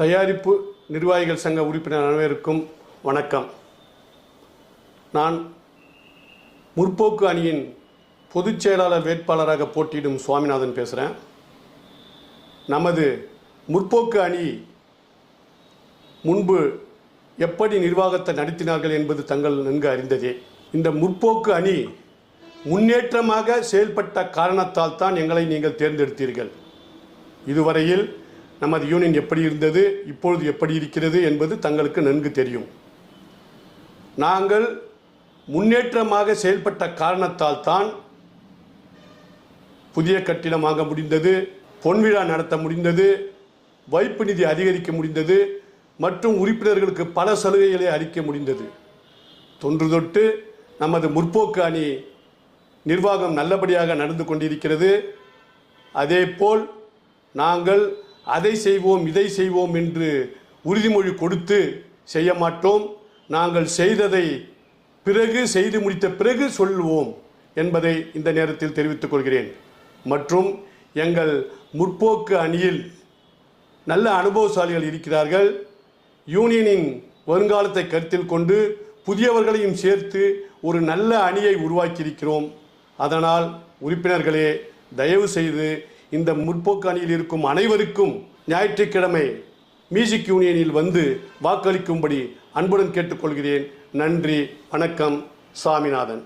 தயாரிப்பு நிர்வாகிகள் சங்க உறுப்பினர் அனைவருக்கும் வணக்கம். நான் முற்போக்கு அணியின் பொதுச் செயலாளர் வேட்பாளராக போட்டியிடும் சுவாமிநாதன் பேசுகிறேன் நமது முற்போக்கு அணி முன்பு எப்படி நிர்வாகத்தை நடத்தினார்கள் என்பது தங்கள் நன்கு அறிந்ததே. இந்த முற்போக்கு அணி முன்னேற்றமாக செயல்பட்ட காரணத்தால் தான் எங்களை நீங்கள் தேர்ந்தெடுத்தீர்கள். இதுவரையில் நமது யூனியன் எப்படி இருந்தது இப்பொழுது எப்படி இருக்கிறது என்பது தங்களுக்கு நன்கு தெரியும். நாங்கள் முன்னேற்றமாக செயல்பட்ட காரணத்தால் தான் புதிய கட்டிடமாக முடிந்தது பொன்விழா நடத்த முடிந்தது வைப்பு நிதி அதிகரிக்க முடிந்தது மற்றும் உறுப்பினர்களுக்கு பல சலுகைகளை அளிக்க முடிந்தது. தொன்று தொட்டு நமது முற்போக்கு அணி நிர்வாகம் நல்லபடியாக நடந்து கொண்டிருக்கிறது. அதேபோல் நாங்கள் அதை செய்வோம் இதை செய்வோம் என்று உறுதிமொழி கொடுத்து செய்ய மாட்டோம். நாங்கள் செய்ததை பிறகு செய்து முடித்த பிறகு சொல்லுவோம் என்பதை இந்த நேரத்தில் தெரிவித்துக் கொள்கிறேன். மற்றும் எங்கள் முற்போக்கு அணியில் நல்ல அனுபவசாலிகள் இருக்கிறார்கள். யூனியனின் வருங்காலத்தை கருத்தில் கொண்டு புதியவர்களையும் சேர்த்து ஒரு நல்ல அணியை உருவாக்கியிருக்கிறோம். அதனால் உறுப்பினர்களே தயவு செய்து இந்த முற்போக்கு அணியில் இருக்கும் அனைவருக்கும் ஞாயிற்றுக்கிழமை மியூசிக் யூனியனில் வந்து வாக்களிக்கும்படி அன்புடன் கேட்டுக்கொள்கிறேன். நன்றி வணக்கம் சாமிநாதன்.